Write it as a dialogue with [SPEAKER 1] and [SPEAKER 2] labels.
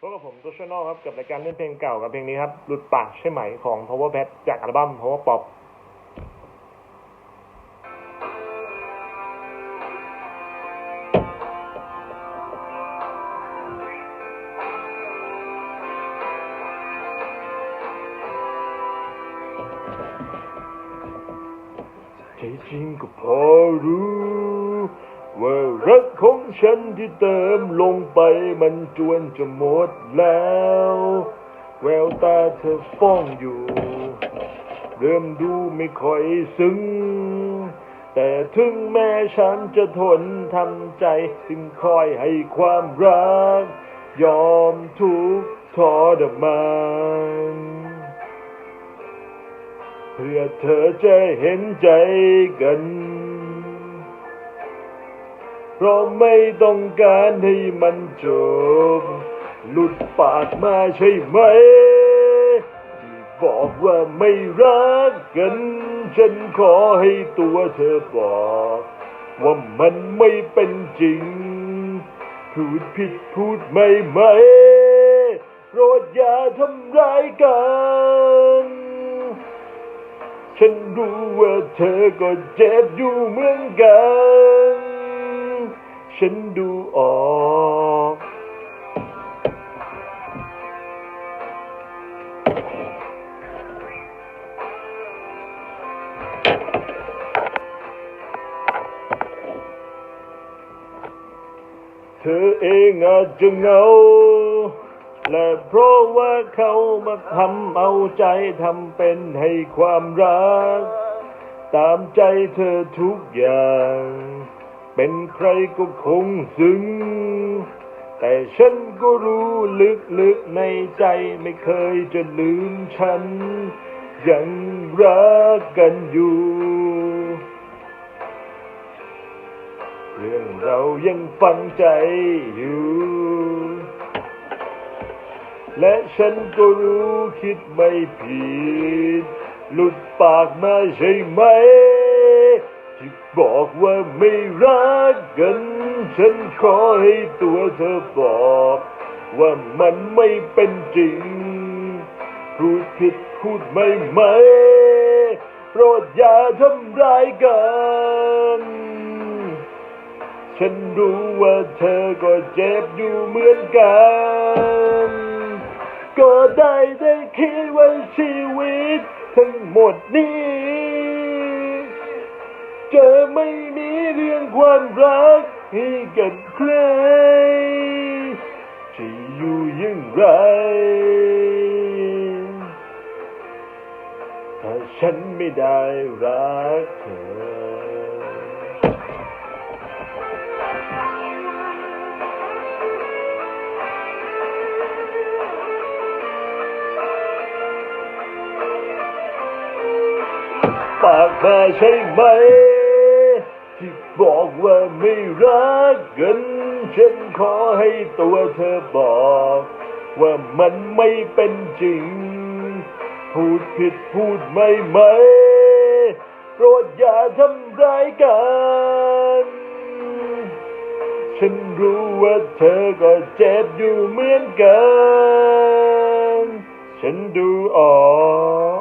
[SPEAKER 1] พบกับผมตัวชนอลครับกับรายการเล่นเพลงเก่ากับเพลงนี้ครับหลุดปากใช่ไหมของ Power Pad จากอัลบั้ม Power Pop ใจจริงก็พอรู้ ว่ารักของฉันที่เติมลงไปมันจวนจะหมดแล้ว แววตาเธอฟ้องอยู่ เริ่มดูไม่ค่อยซึ้ง แต่ถึงแม้ฉันจะทนทำใจจึงคอยให้ความรัก ยอมทุกข์ทรมานเพื่อเธอจะเห็นใจกัน เพราะไม่ต้องการให้มันจบ หลุดปากมาใช่ไหม ที่บอกว่าไม่รักกัน ฉันขอให้ตัวเธอบอก ว่ามันไม่เป็นจริง พูดผิดพูดไม่ไหมโปรดอย่าทำร้ายกัน ฉันรู้ว่าเธอก็เจ็บอยู่เหมือนกัน ฉันดูออกเธอเองอาจจะเหงา และเพราะว่าเขามาทำเอาใจทำเป็นให้ความรัก ตามใจเธอทุกอย่าง เป็นใครก็คงซึ้ง แต่ฉันก็รู้ลึกๆในใจไม่เคยจะลืมฉัน ยังรักกันอยู่ เรื่องเรายังฝังใจอยู่ และฉันก็รู้คิดไม่ผิด หลุดปากมาใช่ไหม บอกว่าไม่รักกัน ฉันขอให้ตัวเธอบอก ว่ามันไม่เป็นจริง พูดผิดพูดไม่ไหม โปรดอย่าทำร้ายกัน ฉันรู้ว่าเธอก็เจ็บอยู่เหมือนกัน ก็ได้แต่คิดว่าชีวิต ทั้งหมดนี้ ไม่มีเรื่องความรักให้กับใครจะอยู่อยังไร ถ้าฉันไม่ได้รักเธอปากมาใช่ไหม บอกว่าไม่รักกันฉันขอให้ตัวเธอบอก ว่ามันไม่เป็นจริง พูดผิดพูดไม่ไหม โปรดอย่าทำร้ายกัน ฉันรู้ว่าเธอก็เจ็บอยู่เหมือนกัน ฉันดูออก